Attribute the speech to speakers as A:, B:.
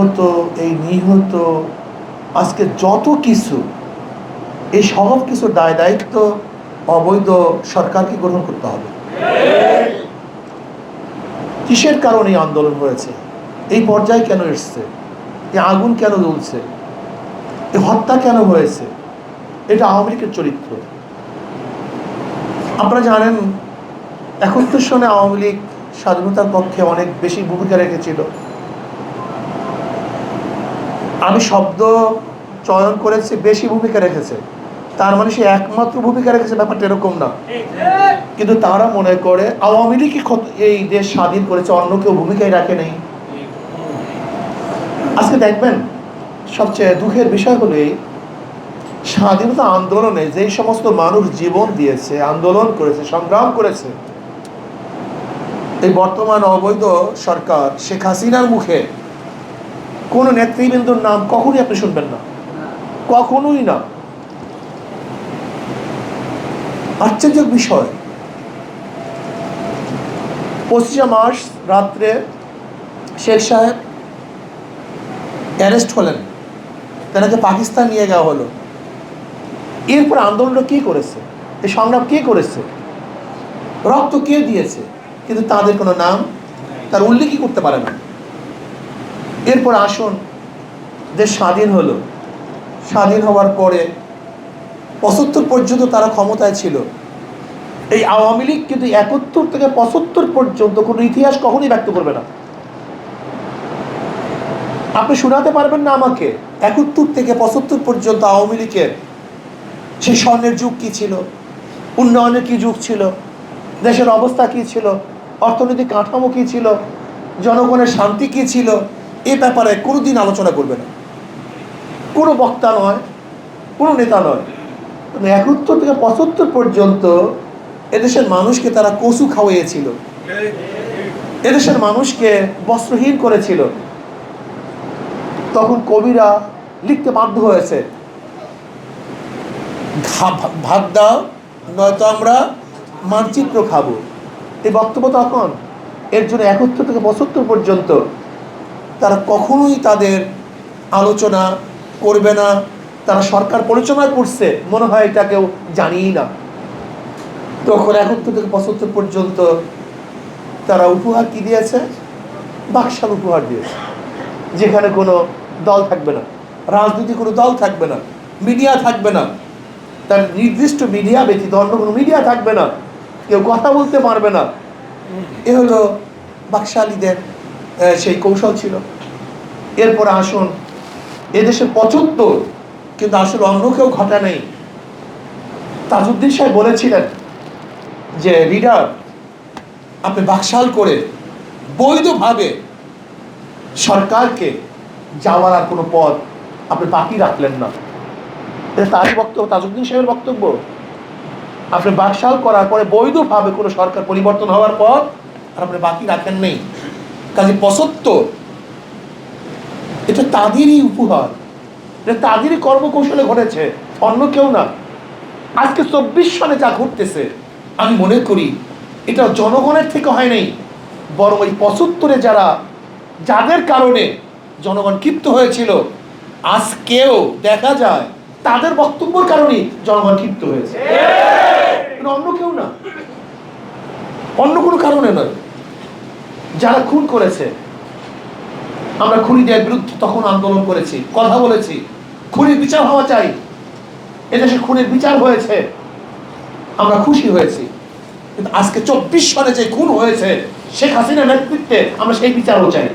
A: নিহত, এই নিহত, আজকে যত কিছু, এই সব কিছুর দায় দায়িত্ব অবৈধ সরকারকে গ্রহণ করতে হবে। কিসের কারণে আন্দোলন হয়েছে? এই পর্যায়ে কেন এসছে? এই আগুন কেন জ্বলছে? এই হত্যা কেন হয়েছে? এটা আওয়ামী লীগের চরিত্র। আপনারা জানেন, একাত্তর সনে আওয়ামী লীগ স্বাধীনতার পক্ষে অনেক বেশি ভূমিকা রেখেছিল। আমি শব্দ চয়ন করেছি, বেশি ভূমিকা রেখেছে। তার মানে সে একমাত্র ভূমিকা রেখেছে, ব্যাপারটা এরকম না। কিন্তু তারা মনে করে, আওয়ামী লীগই এই দেশ স্বাধীন করেছে, অন্য কেউ ভূমিকাই রাখে নেই। আজকে দেখবেন, সবচেয়ে দুঃখের বিষয় হলো এই, স্বাধীনতা আন্দোলনে যেই সমস্ত মানুষ জীবন দিয়েছে, আন্দোলন করেছে, সংগ্রাম করেছে, এই বর্তমান অবৈধ সরকার শেখ হাসিনার মুখে কোনো নেতৃবৃন্দর নাম কখনোই আপনি শুনবেন না। কখনোই না। আশ্চর্য বিষয়। পঁচিশে মার্চ রাত্রে শেখ সাহেব অ্যারেস্ট হলেন। তেনাকে পাকিস্তান নিয়ে যাওয়া হলো। এরপর আন্দোলনটা কে করেছে? এই সংগ্রাম কে করেছে? রক্ত কে দিয়েছে? কিন্তু তাদের কোনো নাম, তার উল্লেখই করতে পারে না। এরপর আসুন দেশ স্বাধীন হলো। স্বাধীন হওয়ার পরে পঁচাত্তর পর্যন্ত তারা ক্ষমতায় ছিল। এই আওয়ামী লীগ কিন্তু একাত্তর থেকে পঁচাত্তর পর্যন্ত কোনো ইতিহাস কখনোই ব্যক্ত করবে না। আপনি শোনাতে পারবেন না আমাকে, একাত্তর থেকে পঁচাত্তর পর্যন্ত আওয়ামী লীগের সেই স্বর্ণের যুগ কি ছিল? উন্নয়নের কি যুগ ছিল? দেশের অবস্থা কি ছিল? অর্থনৈতিক কাঠামো কি ছিল? জনগণের শান্তি কি ছিল? এ ব্যাপারে কোনো দিন আলোচনা করবে না। কোনো বক্তা নয়, কোনো নেতা নয়। কিন্তু একাত্তর থেকে পঁচাত্তর পর্যন্ত এদেশের মানুষকে তারা কচু খাওয়াইয়েছিল এদেশের মানুষকে বস্ত্রহীন করেছিল। তখন কবিরা লিখতে বাধ্য হয়েছে ভাত দাও, নয়তো আমরা মানচিত্র খাব। এই বক্তব্য তখন এর জন্য একত্তর থেকে পঁচাত্তর পর্যন্ত তারা কখনোই তাদের আলোচনা করবে না। তারা সরকার পরিচালনা করছে। মনে হয় এটা কেউ জানিই না। তখন একাত্তর থেকে পঁচাত্তর পর্যন্ত তারা উপহার কি দিয়েছে? বাকশাল উপহার দিয়েছে। যেখানে কোনো দল থাকবে না। রাজনীতি কোনো দল থাকবে না। মিডিয়া থাকবে না। তার নির্দিষ্ট মিডিয়া ব্যতীত অন্য কোনো মিডিয়া থাকবে না। কেউ কথা বলতে পারবে না। এ হলো বাকশালীদের সেই কৌশল ছিল। এরপরে আসুন এদেশের পঁচাত্তর, কিন্তু আসলে অন্য কেউ ঘটা নেই। তাজউদ্দিন সাহেব বলেছিলেন যে লিডার আপনি বাকশাল করে বৈধভাবে সরকারকে যাওয়ার আর কোনো পথ আপনি বাকি রাখলেন না। তারই বক্তব্য, তাজউদ্দিন সাহেবের বক্তব্য। আপনি বাকশাল করার পরে বৈধভাবে কোনো সরকার পরিবর্তন হওয়ার পর আর আপনি বাকি রাখেন নেই। কাজে পঁচাত্তর এটা তাদেরই উপহার। এটা তাদেরই কর্মকৌশলে ঘটেছে অন্য কেউ না। আজকে চব্বিশ সনে যা ঘটতেছে আমি মনে করি এটা জনগণের থেকে হয় নাই বরং ওই পঁচাত্তরে যারা যাদের কারণে জনগণ ক্ষিপ্ত হয়েছিল আজকেও দেখা যায় তাদের বক্তব্যের কারণেই জনগণ ক্ষিপ্ত হয়েছে। অন্য কেউ না। অন্য কোনো কারণে নয়। যারা খুন করেছে, আমরা খুনিদের বিরুদ্ধে তখন আন্দোলন করেছি, কথা বলেছি। খুনির বিচার হওয়া চাই। এদেশে খুনের বিচার হয়েছে। আমরা খুশি হয়েছি। কিন্তু আজকে চব্বিশ সালে যে খুন হয়েছে, শেখ হাসিনার নেতৃত্বে আমরা সেই বিচারও চাই।